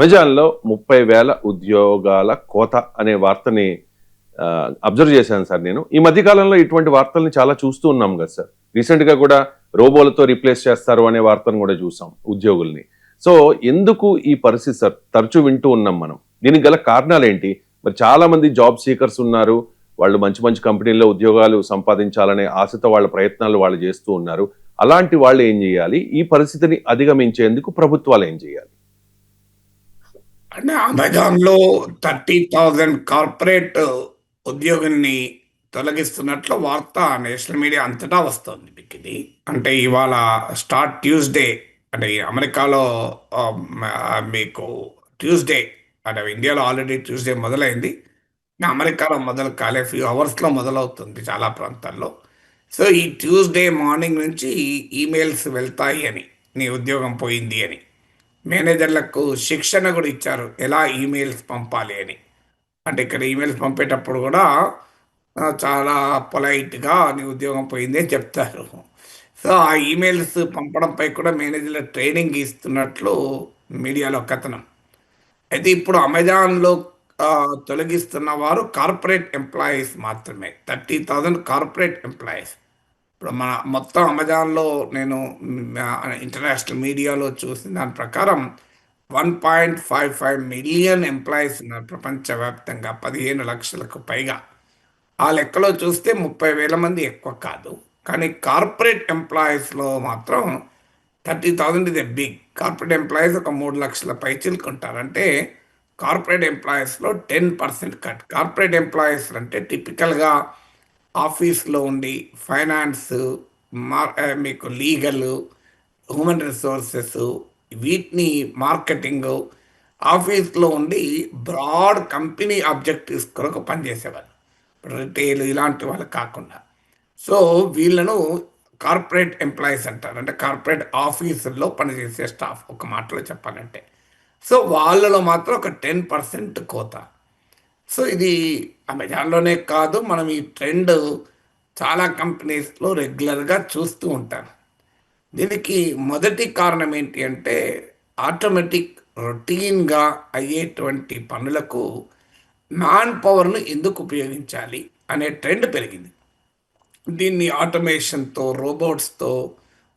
అమెజాన్లో ముప్పై వేల ఉద్యోగాల కోత అనే వార్తని అబ్జర్వ్ చేశాను సార్ నేను. ఈ మధ్యకాలంలో ఇటువంటి వార్తల్ని చాలా చూస్తూ ఉన్నాం కదా సార్. రీసెంట్గా కూడా రోబోలతో రీప్లేస్ చేస్తారు అనే వార్తను కూడా చూసాం ఉద్యోగుల్ని. సో ఎందుకు ఈ పరిస్థితి సార్? తరచూ వింటూ ఉన్నాం మనం. దీనికి గల కారణాలు ఏంటి? మరి చాలామంది జాబ్ సీకర్స్ ఉన్నారు. వాళ్ళు మంచి మంచి కంపెనీల్లో ఉద్యోగాలు సంపాదించాలనే ఆశతో వాళ్ళ ప్రయత్నాలు వాళ్ళు చేస్తూ ఉన్నారు. అలాంటి వాళ్ళు ఏం చేయాలి? ఈ పరిస్థితిని అధిగమించేందుకు ప్రభుత్వాలు ఏం చేయాలి? అంటే అమెజాన్లో థర్టీ థౌజండ్ కార్పొరేట్ ఉద్యోగుల్ని తొలగిస్తున్నట్లు వార్త నేషనల్ మీడియా అంతటా వస్తుంది మీకు ఇది అంటే ఇవాళ స్టార్ట్ ట్యూస్డే అంటే అమెరికాలో మీకు ట్యూస్డే అంటే ఇండియాలో ఆల్రెడీ ట్యూస్డే మొదలైంది. అమెరికాలో మొదలు కాలే ఫ్యూ అవర్స్లో మొదలవుతుంది చాలా ప్రాంతాల్లో. సో ఈ ట్యూస్డే మార్నింగ్ నుంచి ఈమెయిల్స్ వెళ్తాయి అని నీ ఉద్యోగం పోయింది అని. మేనేజర్లకు శిక్షణ కూడా ఇచ్చారు. ఎలా ఈమెయిల్స్ పంపాలి అని. అంటే ఇక్కడ ఈమెయిల్స్ పంపేటప్పుడు కూడా చాలా పొలైట్గా నీ ఉద్యోగం పోయింది అని చెప్తారు. సో ఆ ఈమెయిల్స్ పంపడంపై కూడా మేనేజర్ల ట్రైనింగ్ ఇస్తున్నట్లు మీడియాలో కథనం. అయితే ఇప్పుడు అమెజాన్లో తొలగిస్తున్న వారు కార్పొరేట్ ఎంప్లాయీస్ మాత్రమే. Thirty thousand corporate employees. ఇప్పుడు మన మొత్తం అమెజాన్లో నేను ఇంటర్నేషనల్ మీడియాలో చూసిన దాని ప్రకారం one point five five million employees ఉన్నారు ప్రపంచవ్యాప్తంగా. పదిహేను లక్షలకు పైగా. ఆ లెక్కలో చూస్తే ముప్పై వేల మంది ఎక్కువ కాదు. కానీ కార్పొరేట్ ఎంప్లాయీస్లో మాత్రం థర్టీ థౌజండ్ ఇదే బిగ్. కార్పొరేట్ ఎంప్లాయీస్ ఒక మూడు లక్షల పై చిల్కుంటారంటే అంటే corporate ఎంప్లాయీస్లో ten percent cut. Corporate employees అంటే టిపికల్గా ఆఫీస్లో ఉండి ఫైనాన్స్ మా మీకు లీగల్ హ్యూమన్ రిసోర్సెస్ వీటిని మార్కెటింగ్ ఆఫీస్లో ఉండి బ్రాడ్ కంపెనీ ఆబ్జెక్టివ్స్ కొరకు పనిచేసేవాళ్ళు. రిటైల్ ఇలాంటి వాళ్ళు కాకుండా. సో వీళ్ళను కార్పొరేట్ ఎంప్లాయీస్ అంటారు. అంటే కార్పొరేట్ ఆఫీసుల్లో పనిచేసే స్టాఫ్. ఒక మాటలో చెప్పాలంటే. సో వాళ్ళలో మాత్రం ఒక టెన్ పర్సెంట్ కోత. సో ఇది అమెజాన్లోనే కాదు మనం ఈ ట్రెండ్ చాలా కంపెనీస్లో రెగ్యులర్గా చూస్తూ ఉంటాం. దీనికి మొదటి కారణం ఏంటి అంటే ఆటోమేటిక్ రొటీన్గా అయ్యేటువంటి పనులకు నాన్ పవర్ను ఎందుకు ఉపయోగించాలి అనే ట్రెండ్ పెరిగింది. దీన్ని ఆటోమేషన్తో రోబోట్స్తో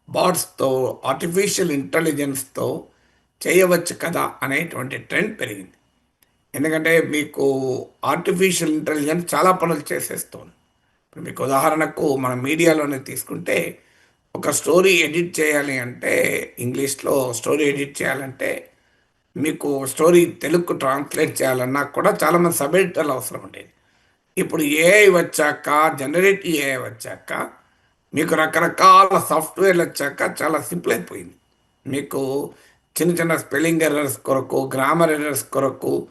బాట్స్తో ఆర్టిఫిషియల్ ఇంటెలిజెన్స్తో చేయవచ్చు కదా అనేటువంటి ట్రెండ్ పెరిగింది. ఎందుకంటే మీకు ఆర్టిఫిషియల్ ఇంటెలిజెన్స్ చాలా పనులు చేసేస్తుంది. ఇప్పుడు మీకు ఉదాహరణకు మన మీడియాలోనే తీసుకుంటే ఒక స్టోరీ ఎడిట్ చేయాలి అంటే ఇంగ్లీష్లో స్టోరీ ఎడిట్ చేయాలంటే మీకు స్టోరీ తెలుగు ట్రాన్స్లేట్ చేయాలన్నా కూడా చాలామంది సబ్ ఎడిటర్లు అవసరం ఉండేది. ఇప్పుడు ఏఐ వచ్చాక జనరేటివ్ ఏఐ వచ్చాక మీకు రకరకాల సాఫ్ట్వేర్లు వచ్చాక చాలా సింపుల్ అయిపోయింది. మీకు చిన్న చిన్న స్పెల్లింగ్ ఎర్రర్స్ కొరకు గ్రామర్ ఎర్రర్స్ కొరకు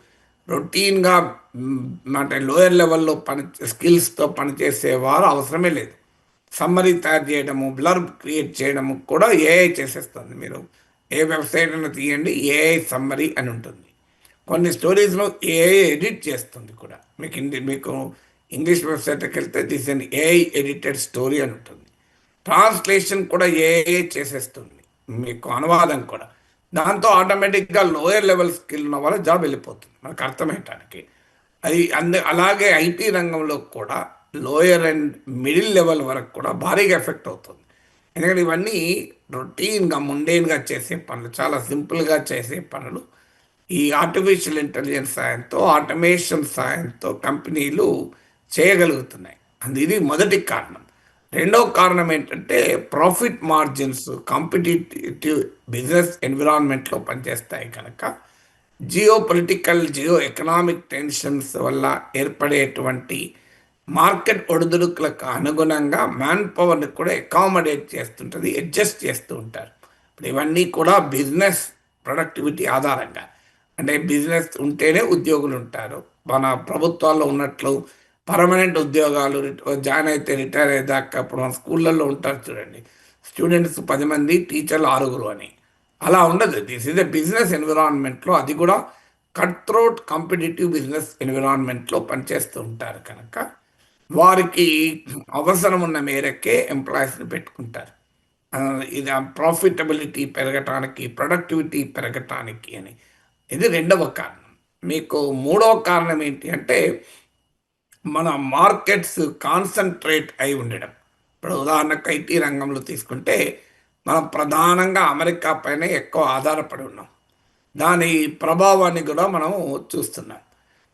రొటీన్గా అంటే లోయర్ లెవెల్లో పని స్కిల్స్తో పనిచేసేవారు అవసరమే లేదు. సమ్మరీ తయారు చేయడము బ్లర్ క్రియేట్ చేయడము కూడా ఏఐ చేసేస్తుంది. మీరు ఏ వెబ్సైట్ అయినా తీయండి ఏఐ సమ్మరీ అని ఉంటుంది. కొన్ని స్టోరీస్లో ఏఐ ఎడిట్ చేస్తుంది కూడా. మీకు ఇండి మీకు ఇంగ్లీష్ వెబ్సైట్కి వెళ్తే this an AI edited story అని ఉంటుంది. ట్రాన్స్లేషన్ కూడా ఏఐ చేసేస్తుంది. మీకు అనువాదం కూడా. దాంతో ఆటోమేటిక్గా లోయర్ లెవెల్ స్కిల్ ఉన్న వాళ్ళ జాబ్ వెళ్ళిపోతుంది. మనకు అర్థమయ్యటానికి. అది అంద అలాగే ఐటీ రంగంలో కూడా లోయర్ అండ్ మిడిల్ లెవెల్ వరకు కూడా భారీగా ఎఫెక్ట్ అవుతుంది. ఎందుకంటే ఇవన్నీ రొటీన్గా ముండేన్గా చేసే పనులు చాలా సింపుల్గా చేసే పనులు. ఈ ఆర్టిఫిషియల్ ఇంటెలిజెన్స్ సాయంతో ఆటోమేషన్ సాయంతో కంపెనీలు చేయగలుగుతున్నాయి. అందు ఇది మొదటి కారణం. రెండవ కారణం ఏంటంటే ప్రాఫిట్ మార్జిన్స్ కాంపిటేటివ్ బిజినెస్ ఎన్విరాన్మెంట్లో పనిచేస్తాయి కనుక geo political geo economic tensions వల్ల ఏర్పడేటువంటి మార్కెట్ ఒడిదుడుకులకు అనుగుణంగా మ్యాన్ పవర్ని కూడా అకామిడేట్ చేస్తుంటుంది అడ్జస్ట్ చేస్తూ ఉంటారు. ఇప్పుడు ఇవన్నీ కూడా బిజినెస్ ప్రొడక్టివిటీ ఆధారంగా. అంటే బిజినెస్ ఉంటేనే ఉద్యోగులు ఉంటారు. మన ప్రభుత్వాల్లో ఉన్నట్లు పర్మనెంట్ ఉద్యోగాలు జాయిన్ అయితే రిటైర్ అయ్యేదాకా ఇప్పుడు మన స్కూళ్ళల్లో ఉంటారు చూడండి. స్టూడెంట్స్ పది మంది టీచర్లు ఆరుగురు అని. అలా ఉండదు. దిస్ ఇస్ ఎ బిజినెస్ ఎన్విరాన్మెంట్లో అది కూడా కట్ త్రోట్ కాంపిటేటివ్ బిజినెస్ ఎన్విరాన్మెంట్లో పనిచేస్తూ ఉంటారు కనుక వారికి అవసరం ఉన్న మేరకే ఎంప్లాయీస్ని పెట్టుకుంటారు. ఆ, ఇది ప్రాఫిటబిలిటీ పెరగటానికి ప్రొడక్టివిటీ పెరగటానికి అని. ఇది రెండవ కారణం. మీకు మూడవ కారణం ఏంటి అంటే మన మార్కెట్స్ కాన్సన్ట్రేట్ అయి ఉండడం. ఇప్పుడు ఉదాహరణకు ఐటీ రంగంలో తీసుకుంటే మనం ప్రధానంగా అమెరికా పైన ఎక్కువ ఆధారపడి ఉన్నాం. దాని ప్రభావాన్ని కూడా మనం చూస్తున్నాం.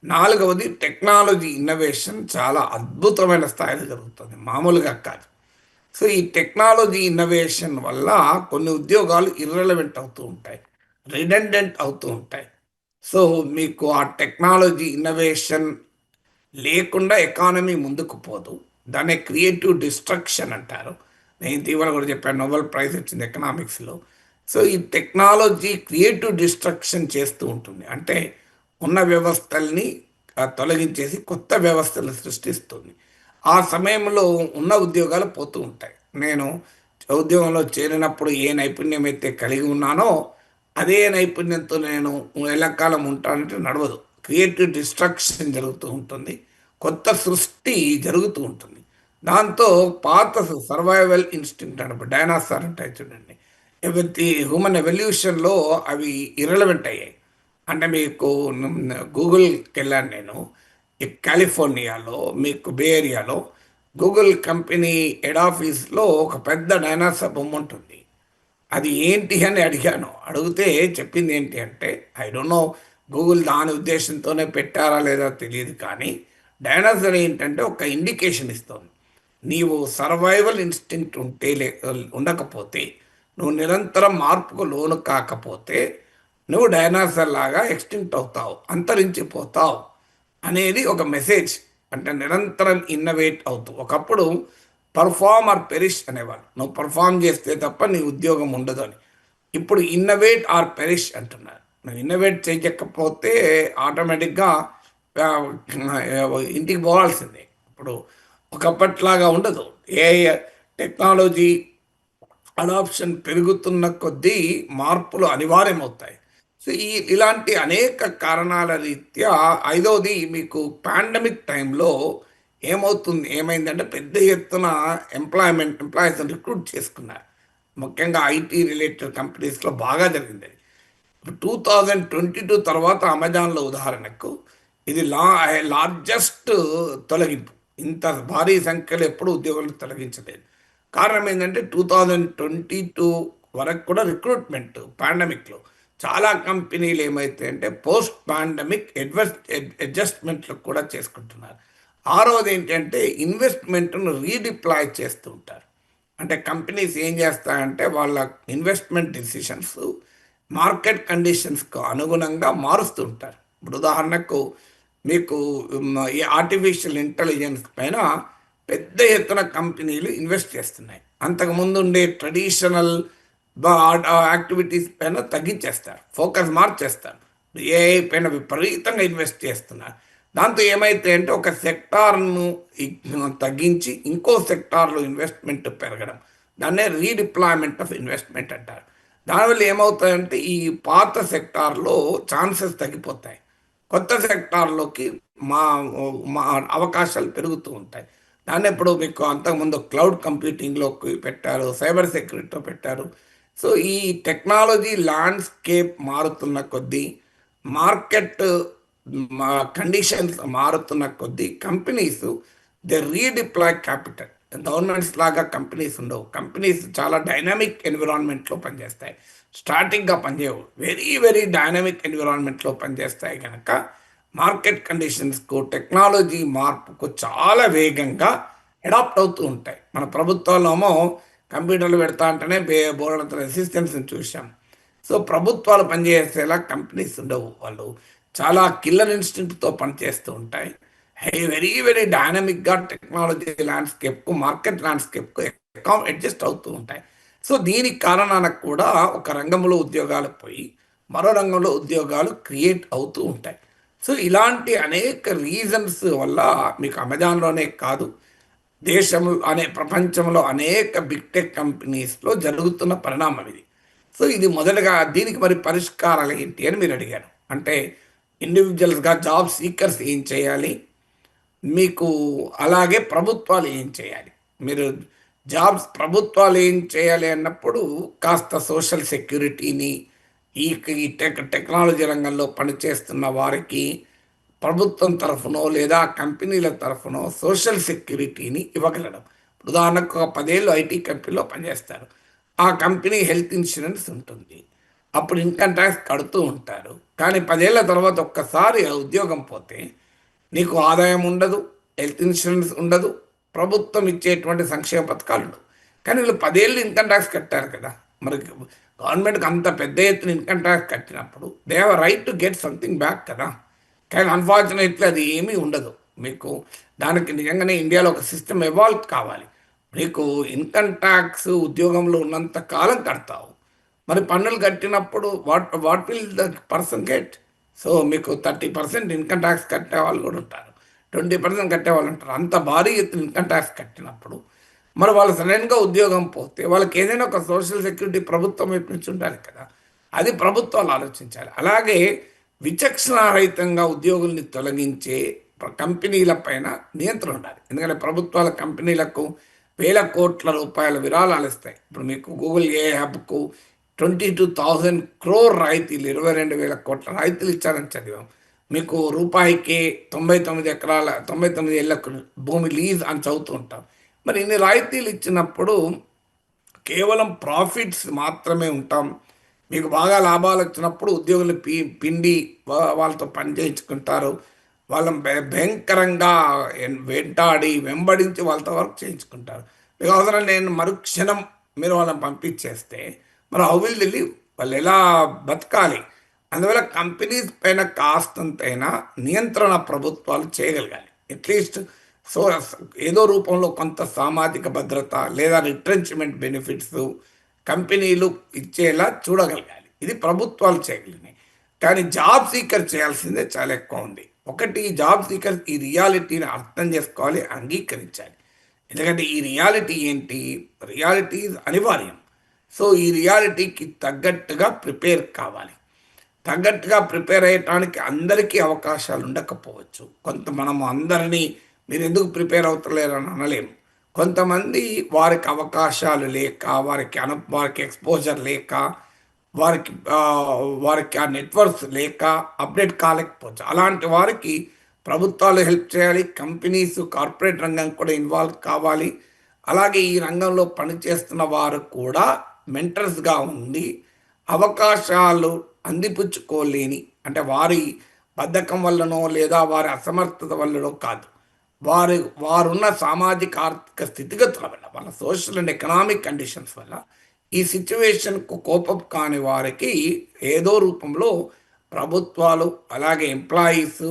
నాలుగవది టెక్నాలజీ ఇన్నోవేషన్ చాలా అద్భుతమైన స్థాయిలో జరుగుతుంది. మామూలుగా కాదు. సో ఈ టెక్నాలజీ ఇన్నోవేషన్ వల్ల కొన్ని ఉద్యోగాలు ఇర్రెలవెంట్ అవుతూ ఉంటాయి. రిడెండెంట్ అవుతూ ఉంటాయి. సో మీకు ఆ టెక్నాలజీ ఇన్నోవేషన్ లేకుండా ఎకానమీ ముందుకు పోదు. దాన్ని క్రియేటివ్ డిస్ట్రక్షన్ అంటారు. నేను ఇటీవల కూడా చెప్పాను నోబెల్ ప్రైజ్ వచ్చింది ఎకనామిక్స్లో సో ఈ టెక్నాలజీ క్రియేటివ్ డిస్ట్రక్షన్ చేస్తూ ఉంటుంది. అంటే ఉన్న వ్యవస్థల్ని తొలగించేసి కొత్త వ్యవస్థలు సృష్టిస్తుంది. ఆ సమయంలో ఉన్న ఉద్యోగాలు పోతూ ఉంటాయి. నేను ఉద్యోగంలో చేరినప్పుడు ఏ నైపుణ్యం అయితే కలిగి ఉన్నానో అదే నైపుణ్యంతో నేను ఎల్లకాలం ఉంటానంటే నడవదు. క్రియేటివ్ డిస్ట్రక్షన్ జరుగుతూ ఉంటుంది. కొత్త సృష్టి జరుగుతూ ఉంటుంది. దాంతో పాత సర్వైవల్ ఇన్స్టింక్ట్ అంటే డైనాసార్ అంటే చూడండి. ఎవరి హ్యూమన్ ఎవల్యూషన్లో అవి ఇరలవెంట్ అయ్యాయి. అంటే మీకు గూగుల్కి వెళ్ళాను నేను. ఈ కాలిఫోర్నియాలో మీకు బేరియాలో గూగుల్ కంపెనీ హెడ్ ఆఫీస్లో ఒక పెద్ద డైనాసార్ బొమ్మ ఉంటుంది. అది ఏంటి అని అడిగాను. అడిగితే చెప్పింది ఏంటి అంటే ఐ డోంట్ నో గూగుల్ దాని ఉద్దేశంతోనే పెట్టారా లేదా తెలియదు కానీ డైనాసర్ ఏంటంటే ఒక ఇండికేషన్ ఇస్తుంది. నీవు సర్వైవల్ ఇన్స్టింక్ట్ ఉంటే లే ఉండకపోతే నువ్వు నిరంతరం మార్పుకు లోను కాకపోతే నువ్వు డైనాసర్ లాగా ఎక్స్టింక్ట్ అవుతావు అంతరించిపోతావు అనేది ఒక మెసేజ్. అంటే నిరంతరం ఇన్నోవేట్ అవుతూ ఒకప్పుడు పర్ఫామ్ ఆర్ పెరిష్ అనేవాళ్ళు. నువ్వు పర్ఫామ్ చేస్తే తప్ప నీ ఉద్యోగం ఉండదు అని. ఇప్పుడు ఇన్నోవేట్ ఆర్ పెరిష్ అంటున్నారు. నువ్వు ఇన్నోవేట్ చేయకపోతే ఆటోమేటిక్గా ఇంటికి పోవాల్సిందే. ఇప్పుడు ఒకప్పట్లాగా ఉండదు. ఏ టెక్నాలజీ అడాప్షన్ పెరుగుతున్న కొద్దీ మార్పులు అనివార్యమవుతాయి. సో ఈ ఇలాంటి అనేక కారణాల రీత్యా ఐదవది మీకు పాండమిక్ టైంలో ఏమవుతుంది? ఏమైందంటే పెద్ద ఎత్తున ఎంప్లాయ్మెంట్ ఎంప్లాయీస్ రిక్రూట్ చేసుకున్నారు. ముఖ్యంగా ఐటీ రిలేటెడ్ కంపెనీస్లో బాగా జరిగింది. టూ థౌజండ్ ట్వంటీ టూ తర్వాత అమెజాన్లో ఉదాహరణకు ఇది లా లార్జెస్ట్ తొలగింపు. ఇంత భారీ సంఖ్యలో ఎప్పుడు ఉద్యోగులను తొలగించలేదు. కారణం ఏంటంటే టూ థౌజండ్ ట్వంటీ టూ వరకు కూడా రిక్రూట్మెంట్ పాండమిక్లో. చాలా కంపెనీలు ఏమైతే అంటే పోస్ట్ పాండమిక్ అడ్వస్ట్ అడ్జస్ట్మెంట్లు కూడా చేసుకుంటున్నారు. ఆరోది ఏంటంటే ఇన్వెస్ట్మెంట్ను రీడిప్లాయ్ చేస్తూ ఉంటారు. అంటే కంపెనీస్ ఏం చేస్తాయంటే వాళ్ళ ఇన్వెస్ట్మెంట్ డిసిషన్స్ మార్కెట్ కండిషన్స్కు అనుగుణంగా మారుస్తూ ఉంటారు. ఇప్పుడు ఉదాహరణకు మీకు ఈ ఆర్టిఫిషియల్ ఇంటెలిజెన్స్ పైన పెద్ద ఎత్తున కంపెనీలు ఇన్వెస్ట్ చేస్తున్నాయి. అంతకుముందు ఉండే ట్రెడిషనల్ యాక్టివిటీస్ పైన తగ్గించేస్తారు. ఫోకస్ మార్చేస్తారు. ఏఐ పైన విపరీతంగా ఇన్వెస్ట్ చేస్తున్నారు. దాంతో ఏమైతే అంటే ఒక సెక్టార్ను తగ్గించి ఇంకో సెక్టార్లో ఇన్వెస్ట్మెంట్ పెరగడం. దాన్నే రీడిప్లాయ్మెంట్ ఆఫ్ ఇన్వెస్ట్మెంట్ అంటారు. దానివల్ల ఏమవుతాయంటే ఈ పాత సెక్టార్లో ఛాన్సెస్ తగ్గిపోతాయి. కొత్త సెక్టార్లోకి మా మా అవకాశాలు పెరుగుతూ ఉంటాయి. దాన్ని ఇప్పుడు మీకు అంతకుముందు క్లౌడ్ కంప్యూటింగ్లోకి పెట్టారు సైబర్ సెక్యూరిటీలో పెట్టారు. సో ఈ టెక్నాలజీ ల్యాండ్స్కేప్ మారుతున్న కొద్దీ మార్కెట్ కండిషన్స్ మారుతున్న కొద్దీ companies they redeploy capital. Governments లాగా కంపెనీస్ ఉండవు. కంపెనీస్ చాలా డైనామిక్ ఎన్విరాన్మెంట్లో పనిచేస్తాయి. స్టార్టింగ్గా పనిచేయవు. వెరీ వెరీ డైనామిక్ ఎన్విరాన్మెంట్లో పనిచేస్తాయి కనుక మార్కెట్ కండిషన్స్కు టెక్నాలజీ మార్పుకు చాలా వేగంగా అడాప్ట్ అవుతూ ఉంటాయి. మన ప్రభుత్వాలేమో కంప్యూటర్లు పెడతా అంటేనే బే బోర్డంత రెసిస్టెన్స్ని చూసాం సో ప్రభుత్వాలు పనిచేసేలా కంపెనీస్ ఉండవు. వాళ్ళు చాలా కిల్లర్ ఇన్స్టిట్యూట్తో పనిచేస్తూ ఉంటాయి. వెరీ వెరీ డైనమిక్గా టెక్నాలజీ ల్యాండ్స్కేప్కు మార్కెట్ ల్యాండ్స్కేప్కు అడ్జస్ట్ అవుతూ ఉంటాయి. సో దీనికి కారణానికి కూడా ఒక రంగంలో ఉద్యోగాలు పోయి మరో రంగంలో ఉద్యోగాలు క్రియేట్ అవుతూ ఉంటాయి. సో ఇలాంటి అనేక రీజన్స్ వల్ల మీకు అమెజాన్లోనే కాదు దేశంలో అనే ప్రపంచంలో అనేక బిగ్ టెక్ కంపెనీస్లో జరుగుతున్న పరిణామం ఇది. సో ఇది మొదటగా దీనికి మరి పరిష్కారాలు ఏంటి అని మీరు అడిగారు. అంటే ఇండివిజువల్స్గా జాబ్ సీకర్స్ ఏం చేయాలి? మీకు అలాగే ప్రభుత్వాలు ఏం చేయాలి? మీరు జాబ్స్ ప్రభుత్వాలు ఏం చేయాలి అన్నప్పుడు కాస్త సోషల్ సెక్యూరిటీని ఈ టెక్ టెక్నాలజీ రంగంలో పనిచేస్తున్న వారికి ప్రభుత్వం తరఫునో లేదా కంపెనీల తరఫునో సోషల్ సెక్యూరిటీని ఇవ్వగలడం. ఉదాహరణకు ఒక పదేళ్ళు ఐటీ కంపెనీలో పనిచేస్తారు. ఆ కంపెనీ హెల్త్ ఇన్సూరెన్స్ ఉంటుంది. అప్పుడు ఇన్కమ్ ట్యాక్స్ కడుతూ ఉంటారు. కానీ పదేళ్ళ తర్వాత ఒక్కసారి ఆ ఉద్యోగం పోతే నీకు ఆదాయం ఉండదు హెల్త్ ఇన్సూరెన్స్ ఉండదు ప్రభుత్వం ఇచ్చేటువంటి సంక్షేమ పథకాలు ఉండవు. కానీ వీళ్ళు పదేళ్ళు ఇన్కమ్ ట్యాక్స్ కట్టారు కదా. మరి గవర్నమెంట్కి అంత పెద్ద ఎత్తున ఇన్కమ్ ట్యాక్స్ కట్టినప్పుడు they have right to get something back కదా. కానీ అన్ఫార్చునేట్లీ అది ఏమీ ఉండదు. మీకు దానికి నిజంగానే ఇండియాలో ఒక సిస్టమ్ ఎవాల్వ్ కావాలి. మీకు ఇన్కమ్ ట్యాక్స్ ఉద్యోగంలో ఉన్నంత కాలం కడతావు. మరి పన్నులు కట్టినప్పుడు what what will the person get so మీకు థర్టీ పర్సెంట్ ఇన్కమ్ ట్యాక్స్ కట్టే వాళ్ళు కూడా ఉంటారు. ట్వంటీ పర్సెంట్ కట్టే వాళ్ళు ఉంటారు. అంత భారీ ఎత్తున ఇన్కమ్ ట్యాక్స్ కట్టినప్పుడు మరి వాళ్ళు సడన్గా ఉద్యోగం పోతే వాళ్ళకి ఏదైనా ఒక సోషల్ సెక్యూరిటీ ప్రభుత్వం వైపు నుంచి ఉండాలి కదా. అది ప్రభుత్వాలు ఆలోచించాలి. అలాగే విచక్షణారహితంగా ఉద్యోగుల్ని తొలగించే కంపెనీల పైన నియంత్రణ ఉండాలి. ఎందుకంటే ప్రభుత్వాల కంపెనీలకు వేల కోట్ల రూపాయల విరాళాలు ఇస్తాయి. ఇప్పుడు మీకు గూగుల్ ఏ హబ్కు ట్వంటీ టూ థౌజండ్ క్రోర్ రాయితీలు ఇరవై రెండు వేల కోట్ల రాయితీలు ఇచ్చారని చదివాం. మీకు రూపాయికి తొంభై తొమ్మిది ఎకరాల తొంభై తొమ్మిది ఏళ్ళ భూమి లీజ్ అని చదువుతూ ఉంటాం. మరి ఇన్ని రాయితీలు ఇచ్చినప్పుడు కేవలం ప్రాఫిట్స్ మాత్రమే ఉంటాం. మీకు బాగా లాభాలు వచ్చినప్పుడు ఉద్యోగులు పి పిండి వాళ్ళతో పని చేయించుకుంటారు. వాళ్ళని భయంకరంగా వెంటాడి వెంబడించి వాళ్ళతో వర్క్ చేయించుకుంటారు. మీకు అవసరం నేను మరుక్షణం మీరు వాళ్ళని పంపించేస్తే మరి హౌ విల్ లివ్ వాళ్ళు ఎలా బతకాలి? అందువల్ల కంపెనీస్ పైన కాస్తంతైనా నియంత్రణ ప్రభుత్వాలు చేయగలగాలి. అట్లీస్ట్ సో ఏదో రూపంలో కొంత సామాజిక భద్రత లేదా రిట్రెంచ్మెంట్ బెనిఫిట్స్ కంపెనీలు ఇచ్చేలా చూడగలగాలి. ఇది ప్రభుత్వాలు చేయగలిగినాయి కానీ జాబ్ సీకర్ చేయాల్సిందే చాలా ఎక్కువ ఉంది. ఒకటి జాబ్ సీకర్ ఈ రియాలిటీని అర్థం చేసుకోవాలి అంగీకరించాలి. ఎందుకంటే ఈ రియాలిటీ ఏంటి? రియాలిటీ అనివార్యం. సో ఈ రియాలిటీకి తగ్గట్టుగా ప్రిపేర్ కావాలి. తగ్గట్టుగా ప్రిపేర్ అయ్యటానికి అందరికీ అవకాశాలు ఉండకపోవచ్చు. కొంత మనము అందరినీ మీరు ఎందుకు ప్రిపేర్ అవుతలేరు? అని అనలేము. కొంతమంది వారికి అవకాశాలు లేక వారికి అను వారికి ఎక్స్పోజర్ లేక వారికి వారికి ఆ నెట్వర్క్స్ లేక అప్డేట్ కాలేకపోవచ్చు. అలాంటి వారికి ప్రభుత్వాలు హెల్ప్ చేయాలి కంపెనీస్ కార్పొరేట్ రంగం కూడా ఇన్వాల్వ్ కావాలి. అలాగే ఈ రంగంలో పనిచేస్తున్న వారు కూడా మెంటర్స్గా ఉండి అవకాశాలు అందిపుచ్చుకోలేని అంటే వారి బద్ధకం వల్లనో లేదా వారి అసమర్థత వల్లనో కాదు. వారు వారున్న సామాజిక ఆర్థిక స్థితిగతుల వల్ల వాళ్ళ సోషల్ అండ్ ఎకనామిక్ కండిషన్స్ వల్ల ఈ సిచ్యువేషన్కు కోపం కాని వారికి ఏదో రూపంలో ప్రభుత్వాలు అలాగే ఎంప్లాయీస్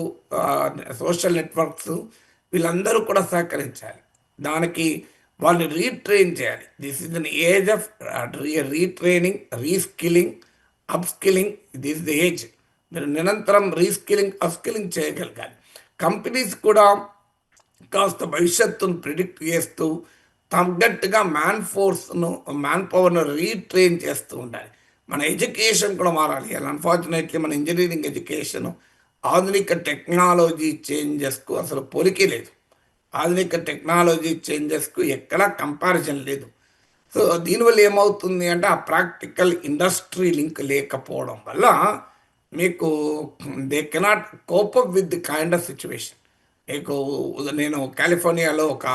సోషల్ నెట్వర్క్స్ వీళ్ళందరూ కూడా సహకరించాలి. దానికి వాళ్ళని రీట్రైన్ చేయాలి. This is the age of retraining reskilling upskilling this the age మీరు నిరంతరం రీస్కిల్లింగ్ అప్స్కిల్లింగ్ చేయగలగాలి. కంపెనీస్ కూడా కాస్త భవిష్యత్తును ప్రిడిక్ట్ చేస్తూ తగ్గట్టుగా మ్యాన్ ఫోర్స్ను మ్యాన్ పవర్ను రీట్రైన్ చేస్తూ ఉండాలి. మన ఎడ్యుకేషన్ కూడా మారాలి. అన్ఫార్చునేట్లీ మన ఇంజనీరింగ్ ఎడ్యుకేషన్ ఆధునిక టెక్నాలజీ చేంజెస్కు అసలు పోలికే లేదు. ఆధునిక టెక్నాలజీ చేంజెస్కు ఎక్కడా కంపారిజన్ లేదు. సో దీనివల్ల ఏమవుతుంది అంటే ఆ ప్రాక్టికల్ ఇండస్ట్రీ లింక్ లేకపోవడం వల్ల మీకు they cannot cope up with the kind of situation. మీకు నేను కాలిఫోర్నియాలో ఒక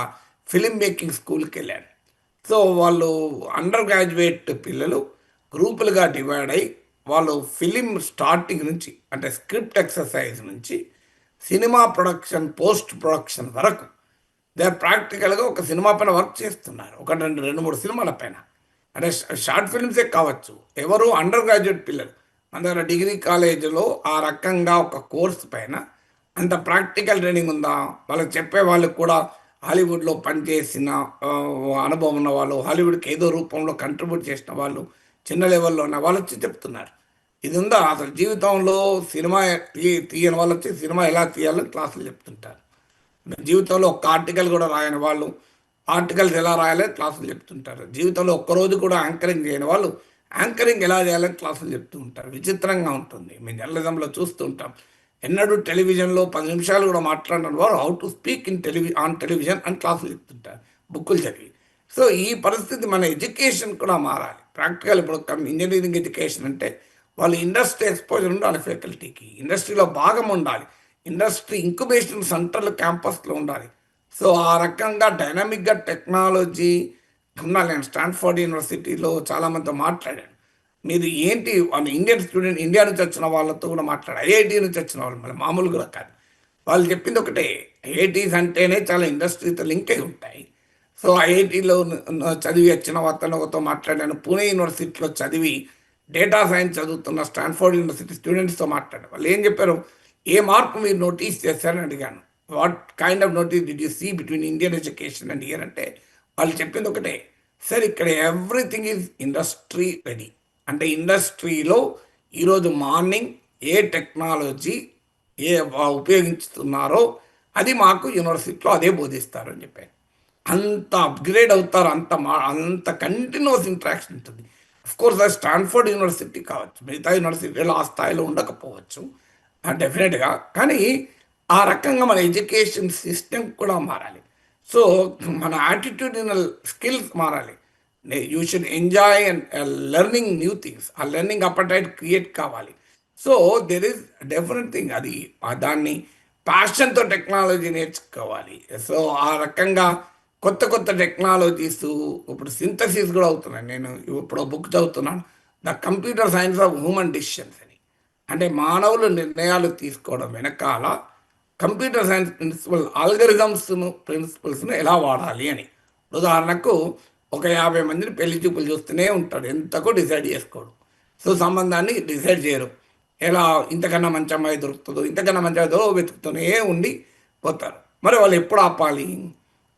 ఫిలిం మేకింగ్ స్కూల్కి వెళ్ళాను. సో వాళ్ళు అండర్ గ్రాడ్యుయేట్ పిల్లలు గ్రూపులుగా డివైడ్ అయ్యి వాళ్ళు ఫిలిం స్టార్టింగ్ నుంచి అంటే స్క్రిప్ట్ ఎక్సర్సైజ్ నుంచి సినిమా ప్రొడక్షన్ పోస్ట్ ప్రొడక్షన్ వరకు దే ప్రాక్టికల్గా ఒక సినిమా పైన వర్క్ చేస్తున్నారు. ఒక రెండు రెండు మూడు సినిమాల పైన. అంటే షార్ట్ ఫిల్మ్సే కావచ్చు. ఎవరు అండర్ గ్రాడ్యుయేట్ పిల్లలు. మన దగ్గర డిగ్రీ కాలేజీలో ఆ రకంగా ఒక కోర్స్ పైన అంత ప్రాక్టికల్ ట్రైనింగ్ ఉందా? వాళ్ళకి చెప్పే వాళ్ళకి కూడా హాలీవుడ్లో పనిచేసిన అనుభవం ఉన్న వాళ్ళు హాలీవుడ్కి ఏదో రూపంలో కంట్రిబ్యూట్ చేసిన వాళ్ళు చిన్న లెవెల్లో ఉన్న వాళ్ళు వచ్చి చెప్తున్నారు. ఇది ఉందా? అసలు జీవితంలో సినిమా తీయని వాళ్ళు వచ్చి సినిమా ఎలా తీయాలో క్లాసులు చెప్తుంటారు. జీవితంలో ఒక్క ఆర్టికల్ కూడా రాయని వాళ్ళు ఆర్టికల్స్ ఎలా రాయాలో క్లాసులు చెప్తుంటారు. జీవితంలో ఒక్కరోజు కూడా యాంకరింగ్ చేయని వాళ్ళు యాంకరింగ్ ఎలా చేయాలని క్లాసులు చెప్తూ ఉంటారు. విచిత్రంగా ఉంటుంది. మేము జర్నలిజంలో చూస్తూ ఉంటాం. ఎన్నడూ టెలివిజన్లో పది నిమిషాలు కూడా మాట్లాడిన వారు how to speak in టెలివి on television అని క్లాసులు చెప్తుంటారు. బుక్కులు చదివి. సో ఈ పరిస్థితి మన ఎడ్యుకేషన్ కూడా మారాలి. ప్రాక్టికల్ ఇప్పుడు ఇంజనీరింగ్ ఎడ్యుకేషన్ అంటే వాళ్ళు ఇండస్ట్రీ ఎక్స్పోజర్ ఉండాలి ఫ్యాకల్టీకి. ఇండస్ట్రీలో భాగం ఉండాలి. ఇండస్ట్రీ ఇంక్యుబేషన్ సెంటర్లు క్యాంపస్లో ఉండాలి. సో ఆ రకంగా డైనమిక్గా టెక్నాలజీ ఉండాలి. నేను స్టాన్ఫర్డ్ యూనివర్సిటీలో చాలామందితో మాట్లాడాను. మీరు ఏంటి వాళ్ళ ఇండియన్ స్టూడెంట్ ఇండియా నుంచి వచ్చిన వాళ్ళతో కూడా మాట్లాడారు ఐఐటి నుంచి వచ్చిన వాళ్ళు మళ్ళీ మామూలుగా కాదు. వాళ్ళు చెప్పింది ఒకటే ఐఐటీస్ అంటేనే చాలా ఇండస్ట్రీతో లింక్ అయి ఉంటాయి. సో ఐఐటీలో చదివి వచ్చిన అతనితో మాట్లాడాను. పూణే యూనివర్సిటీలో చదివి డేటా సైన్స్ చదువుతున్న స్టాన్ఫోర్డ్ యూనివర్సిటీ స్టూడెంట్స్తో మాట్లాడారు వాళ్ళు ఏం చెప్పారు? ఏ మార్పు మీరు నోటీస్ చేశారని అడిగాను. What kind of notice did you see between Indian education and year అంటే వాళ్ళు చెప్పింది ఒకటే. సార్ ఇక్కడ ఎవ్రీథింగ్ ఈజ్ ఇండస్ట్రీ రెడీ అంటే ఇండస్ట్రీలో ఈరోజు మార్నింగ్ ఏ టెక్నాలజీ ఏ ఉపయోగించుతున్నారో ఉపయోగిస్తున్నారో అది మాకు యూనివర్సిటీలో అదే బోధిస్తారు అని చెప్పారు. అంత అప్గ్రేడ్ అవుతారు అంత మా అంత కంటిన్యూస్ ఇంట్రాక్షన్ ఉంటుంది. అఫ్కోర్స్ అది స్టాన్ఫోర్డ్ యూనివర్సిటీ కావచ్చు మిగతా యూనివర్సిటీలో ఆ స్థాయిలో ఉండకపోవచ్చు. Ah, డెఫినెట్గా కానీ ఆ రకంగా మన ఎడ్యుకేషన్ సిస్టమ్ కూడా మారాలి. సో మన యాటిట్యూడినల్ స్కిల్స్ మారాలి. You should enjoy and learning new things ఆ లెర్నింగ్ అపటైట్ క్రియేట్ కావాలి. So there is definite thing అది దాన్ని ప్యాషన్తో టెక్నాలజీ నేర్చుకోవాలి. సో ఆ రకంగా కొత్త కొత్త టెక్నాలజీస్ ఇప్పుడు సింథసిస్ కూడా అవుతున్నాయి. నేను ఇప్పుడు బుక్ చదువుతున్నాను. The computer science of human decisions అంటే మానవులు నిర్ణయాలు తీసుకోవడం వెనకాల కంప్యూటర్ సైన్స్ ప్రిన్సిపల్ ఆల్గరిజమ్స్ను ప్రిన్సిపల్స్ను ఎలా వాడాలి అని. ఉదాహరణకు ఒక యాభై మందిని పెళ్ళి చూపులు చూస్తూనే ఉంటాడు. ఎంతకో డిసైడ్ చేసుకోడు. సో సంబంధాన్ని డిసైడ్ చేయరు. ఎలా ఇంతకన్నా మంచి అమ్మాయి దొరుకుతుందో ఇంతకన్నా మంచి అమ్మాయి వెతుకుతూనే ఉండి పోతారు. మరి వాళ్ళు ఎప్పుడు ఆపాలి?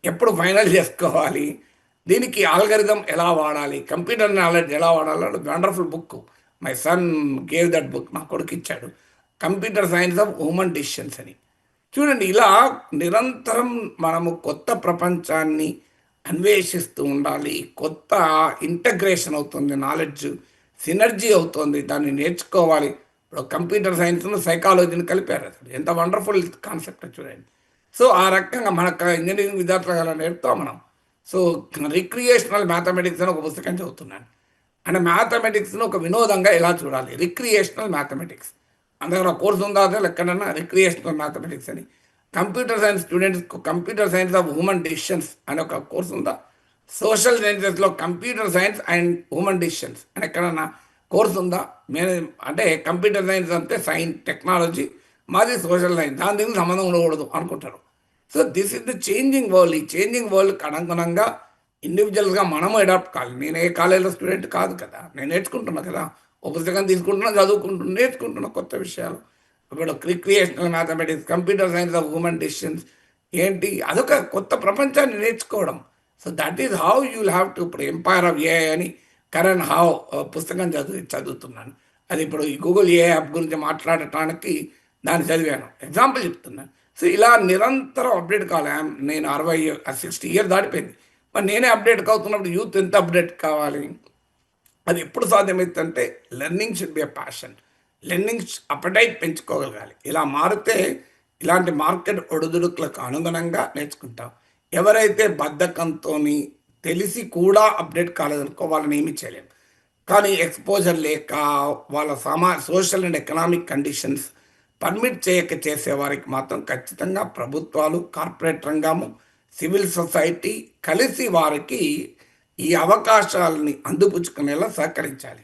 ఎప్పుడు ఫైనల్ చేసుకోవాలి? దీనికి ఆల్గరిథం ఎలా వాడాలి? కంప్యూటర్ నాలెడ్జ్ ఎలా వాడాలి? Wonderful book. My son gave that book నా కొడుకు ఇచ్చాడు computer science of human decisions అని. చూడండి ఇలా నిరంతరం మనము కొత్త ప్రపంచాన్ని అన్వేషిస్తూ ఉండాలి. కొత్త ఇంటగ్రేషన్ అవుతుంది నాలెడ్జ్ సినర్జీ అవుతుంది. దాన్ని నేర్చుకోవాలి. ఇప్పుడు కంప్యూటర్ సైన్స్ను సైకాలజీని కలిపారు అసలు. ఎంత వండర్ఫుల్ కాన్సెప్ట్ చూడండి. సో ఆ రకంగా మనకు ఇంజనీరింగ్ విద్యార్థులు నేర్పుతాం మనం. సో రిక్రియేషనల్ మ్యాథమెటిక్స్ అని ఒక పుస్తకం చదువుతున్నాను. అంటే మ్యాథమెటిక్స్ను ఒక వినోదంగా ఎలా చూడాలి? రిక్రియేషనల్ మ్యాథమెటిక్స్ అందుకని ఒక కోర్సు ఉందా ఎక్కడన్నా రిక్రియేషనల్ మ్యాథమెటిక్స్ అని. Computer science students computer science of human decisions అనే ఒక కోర్సు ఉందా? Social సైన్సెస్లో computer science and human decisions అని ఎక్కడన్నా కోర్సు ఉందా? మేనే అంటే కంప్యూటర్ సైన్స్ అంటే సైన్స్ టెక్నాలజీ మాది సోషల్ సైన్స్ దాని దీనికి సంబంధం ఉండకూడదు అనుకుంటారు. So this is the changing world ఈ చేంజింగ్ వరల్డ్కి అనుగుణంగా ఇండివిజువల్గా మనము అడాప్ట్ కావాలి నేను ఏ కాలేజీలో స్టూడెంట్ కాదు కదా. నేను నేర్చుకుంటున్నా కదా. ఒక పుస్తకం తీసుకుంటున్నా చదువుకుంటున్నా నేర్చుకుంటున్నా కొత్త విషయాలు. ఇప్పుడు recreational mathematics computer science of human decisions ఏంటి? అదొక కొత్త ప్రపంచాన్ని నేర్చుకోవడం. So that is how you have to ఇప్పుడు ఎంపైర్ ఆఫ్ ఏ అని కరణ్ హౌ పుస్తకం చదువు చదువుతున్నాను అది ఇప్పుడు ఈ గూగుల్ ఏ యాప్ గురించి మాట్లాడటానికి దాన్ని చదివాను. ఎగ్జాంపుల్ చెప్తున్నాను సో ఇలా నిరంతరం అప్డేట్ కావాలి నేను అరవై సిక్స్టీ ఇయర్ దాటిపోయింది. మరి నేనే అప్డేట్ అవుతున్నప్పుడు యూత్ ఎంత అప్డేట్ కావాలి? అది ఎప్పుడు సాధ్యమవుతుందంటే learning should be a passion. Learning aptitude పెంచుకోగలగాలి. ఇలా మారితే ఇలాంటి మార్కెట్ ఒడిదుడుకులకు అనుగుణంగా నేర్చుకుంటాం. ఎవరైతే బద్ధకంతో తెలిసి కూడా అప్డేట్ కాలేదనుకో వాళ్ళని ఏమీ చేయలేం. కానీ ఎక్స్పోజర్ లేక వాళ్ళ సమా social and economic conditions permit చేయక చేసే వారికి మాత్రం ఖచ్చితంగా ప్రభుత్వాలు కార్పొరేట్ రంగము సివిల్ సొసైటీ కలిసి వారికి ఈ అవకాశాలని అందిపుచ్చుకునేలా సహకరించాలి.